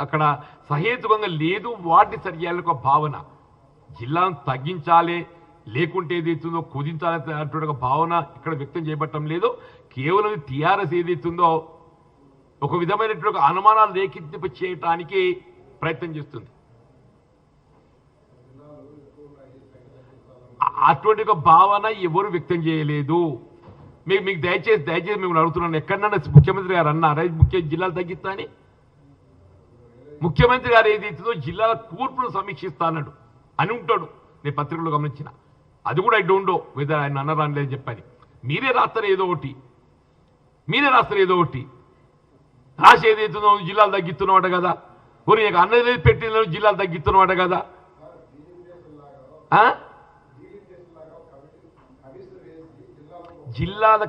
అక్కడ సహేతుకంగా లేదు వాటిని సరి ఒక భావన. జిల్లాను తగ్గించాలి లేకుంటే ఏదైతుందో కుదించాలి అటువంటి ఒక భావన ఇక్కడ వ్యక్తం చేయబట్టం లేదు. కేవలం టీఆర్ఎస్ ఏదైతుందో ఒక విధమైనటువంటి అనుమానాలు రేఖింపు చేయటానికి ప్రయత్నం చేస్తుంది. అటువంటి ఒక భావన ఎవరు వ్యక్తం చేయలేదు. మీకు మీకు దయచేసి దయచేసి మిమ్మల్ని అడుగుతున్నాను. ఎక్కడన్నా ముఖ్యమంత్రి గారు అన్నారా? ముఖ్య జిల్లాలు తగ్గిస్తా అని ముఖ్యమంత్రి గారు ఏదైతుందో జిల్లాల కూర్పును సమీక్షిస్తానడు అని ఉంటాడు. నేను పత్రికలో గమనించిన. అది కూడా ఐ డోంట్ డో వెదర్ ఆయన అన్నరాని లేదని లేదు చెప్పని మీరే రాస్తారు ఏదో ఒకటి. మీరే రాస్తారు ఏదో ఒకటి. రాసి ఏదైతుందో జిల్లాలు తగ్గిస్తున్నమాట కదా. కొన్ని అన్నది పెట్టిన జిల్లాలు తగ్గిస్తున్నమాట కదా. ఆ? జిల్లాల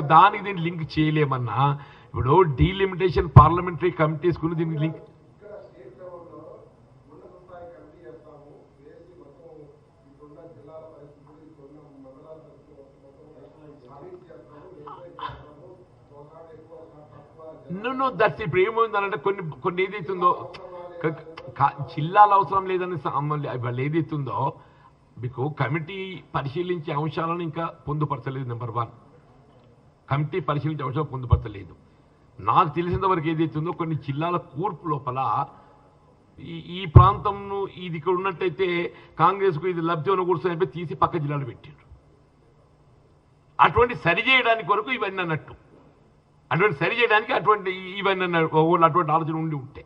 దానికి దీన్ని లింక్ చేయలేమన్నా? ఇప్పుడు డీలిమిటేషన్ పార్లమెంటరీ కమిటీస్ కూడా దీనికి లింక్ నన్ను దర్శి ఇప్పుడు ఏమైందనంటే కొన్ని కొన్ని ఏదైతుందో జిల్లాల అవసరం లేదని వాళ్ళు ఏదైతుందో మీకు కమిటీ పరిశీలించే అంశాలను ఇంకా పొందుపరచలేదు నెంబర్ వన్ కమిటీ పరిశీలించే అంశాలు పొందుపరచలేదు. నాకు తెలిసినంత వరకు ఏదైతుందో కొన్ని జిల్లాల కూర్పు లోపల ఈ ఈ ప్రాంతంను ఇది ఇక్కడ ఉన్నట్టయితే కాంగ్రెస్కు ఇది లబ్ధి ఉన్న కూర్చొని తీసి పక్క జిల్లాలు పెట్టారు అటువంటి సరి చేయడానికి వరకు ఇవన్నీ అన్నట్టు. అటువంటి సరి చేయడానికి అటువంటి ఇవన్నీ ఊళ్ళో అటువంటి ఆలోచన ఉండి ఉంటే.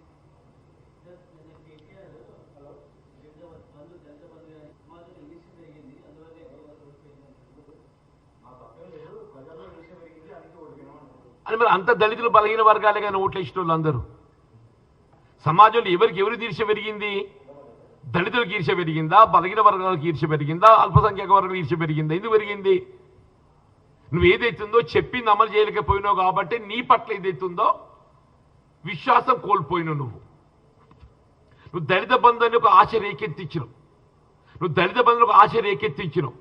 అని మరి అంత దళితులు బలహీన వర్గాలే కానీ ఓట్లు వాళ్ళు అందరూ. సమాజంలో ఎవరికి ఎవరి తీర్చ పెరిగింది? దళితులకు ఈర్ష్య పెరిగిందా? బలహీన వర్గాలకు ఈర్ష్య పెరిగిందా? అల్పసంఖ్యాక వర్గాలకు ఈర్ష్య పెరిగిందా? ఎందుకు పెరిగింది? నువ్వు ఏదైతుందో చెప్పింది అమలు చేయలేకపోయినావు కాబట్టి నీ పట్ల ఏదైతుందో విశ్వాసం కోల్పోయినావు నువ్వు. నువ్వు దళిత బంధాన్ని ఒక ఆశ రేకెత్తించినావు నువ్వు దళిత బంధువులకు ఆశ రేకెత్తించినావు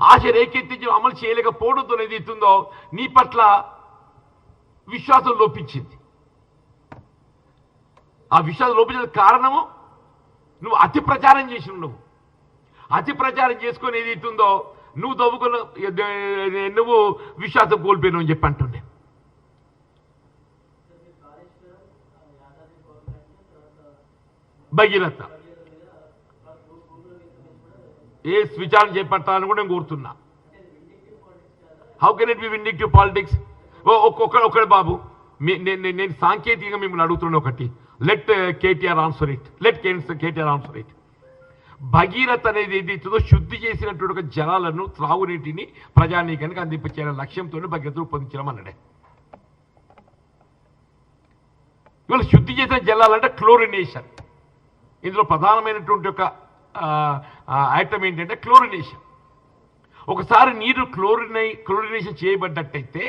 ఆశ రేకెత్తించిన అమలు చేయలేకపోవడంతో ఏదైతుందో నీ పట్ల విశ్వాసం లోపించింది. ఆ విశ్వాసం లోపించిన కారణము నువ్వు అతి ప్రచారం చేసినావు నువ్వు. అతి ప్రచారం చేసుకొని ఏదైతుందో నువ్వు దవ్వుకున్న నువ్వు విశ్వాసం కోల్పోయినావు అని చెప్పి అంటుండే. భగీరథ. ఏ విచారణ చేపట్టాలని కూడా నేను కోరుతున్నా. How can it be vindictive politics ఒక్కొక్కరు ఒక్కడు బాబు. నేను నేను- నేను సాంకేతికంగా మిమ్మల్ని అడుగుతున్నా ఒకటి. Let KTR answer it let KTR answer it Bhagiratha అనేది ఏదైతుందో శుద్ధి చేసినటువంటి ఒక జలాలను త్రాగునీటిని ప్రజానీకానికి అందింపచేయాలనే లక్ష్యంతో భగీరథ రూపొందించడం అన్నడే. ఇవాళ శుద్ధి చేసిన జలాలంటే క్లోరినేషన్. ఇందులో ప్రధానమైనటువంటి ఒక ఐటమ్ ఏంటంటే క్లోరినేషన్. ఒకసారి నీరు క్లోరినై క్లోరినేషన్ చేయబడ్డట్టయితే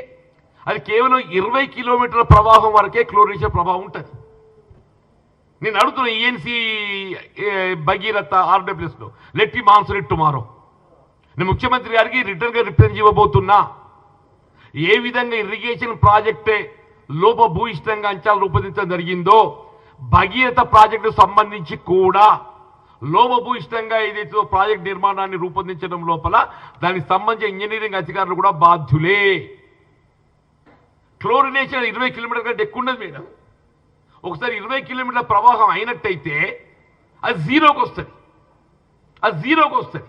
అది కేవలం ఇరవై కిలోమీటర్ల ప్రవాహం వరకే క్లోరినేషన్ ప్రభావం ఉంటుంది. నేను అడుగుతున్నా ఈఎన్సీ భగీరథ ఆర్డబ్ల్యూఎస్లో లెట్ ఈ ఆన్సర్ ఇట్ టుమారో నేను ముఖ్యమంత్రి గారికి రిటర్న్గా రిప్రజెంట్ ఇవ్వబోతున్నా ఏ విధంగా ఇరిగేషన్ ప్రాజెక్టే లోపభూయిష్టంగా అంచనాలు రూపొందించడం జరిగిందో భగీరథ ప్రాజెక్టు సంబంధించి కూడా లోపభూయిష్టంగా ఏదైతే ప్రాజెక్ట్ నిర్మాణాన్ని రూపొందించడం లోపల దానికి సంబంధించిన ఇంజనీరింగ్ అధికారులు కూడా బాధ్యులే. క్లోరినేషన్ ఇరవై కిలోమీటర్ కంటే ఎక్కువ ఉండదు మేడం. ఒకసారి ఇరవై కిలోమీటర్ల ప్రవాహం అయినట్టయితే అది జీరోకి వస్తుంది. అది జీరోకి వస్తుంది.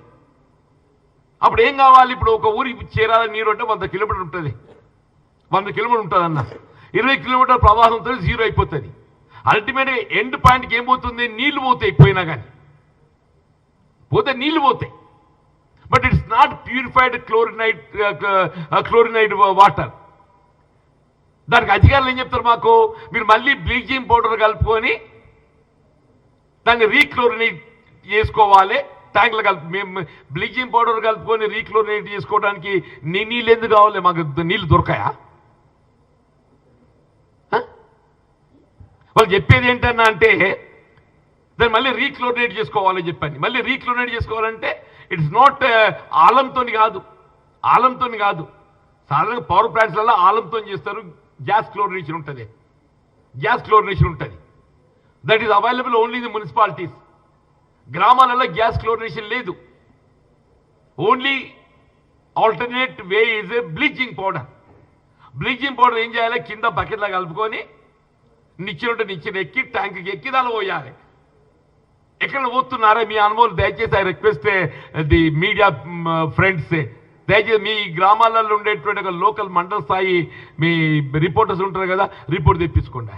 అప్పుడు ఏం కావాలి? ఇప్పుడు ఒక ఊరికి చేరాలని నీరు అంటే వంద కిలోమీటర్ ఉంటుంది. వంద కిలోమీటర్ ఉంటుంది అన్న ఇరవై కిలోమీటర్ ప్రవాహంతో జీరో అయిపోతుంది. అల్టిమేట్గా ఎండ్ పాయింట్కి ఏం నీళ్ళు పోతాయి పోయినా కానీ పోతే నీళ్ళు పోతాయి. But it's not purified chlorinated chlorinated water. దానికి అధికారులు ఏం చెప్తారు మాకు? మీరు మళ్ళీ బ్లీచింగ్ పౌడర్ కలుపుకొని దాన్ని రీక్లోరినేట్ చేసుకోవాలి. ట్యాంక్లో కలిపి మేము బ్లీచింగ్ పౌడర్ కలుపుకొని రీక్లోరినేట్ చేసుకోవడానికి నీ నీళ్ళు ఎందుకు కావాలి? మాకు నీళ్ళు దొరకాయా? వాళ్ళు చెప్పేది ఏంటన్నా అంటే దాన్ని మళ్ళీ రీక్లోరినేట్ చేసుకోవాలని చెప్పండి. మళ్ళీ రీక్లోరినేట్ చేసుకోవాలంటే ఇట్స్ నాట్ ఆలంతో కాదు. ఆలంతో కాదు. సాధారణంగా పవర్ ప్లాంట్స్లలో ఆలంతో చేస్తారు. గ్యాస్ క్లోరినేషన్ ఉంటుంది. గ్యాస్ క్లోరినేషన్ ఉంటుంది. That is available only in municipalities గ్రామాలలో గ్యాస్ క్లోరినేషన్ లేదు. Only alternate way is a bleaching powder bleaching powder ఏం చేయాలి? కింద బకెట్లో కలుపుకొని నిచ్చినట్టు నిచ్చిన ఎక్కి ట్యాంక్కి ఎక్కి దానిలో పోయాలి. ఎక్కడ పోతున్నారా మీ అనుభవం? దయచేసి I request the media friends దయచేసి మీ గ్రామాలలో ఉండేటువంటి ఒక లోకల్ మండల స్థాయి మీ రిపోర్టర్స్ ఉంటారు కదా రిపోర్ట్ తెప్పించుకోండి.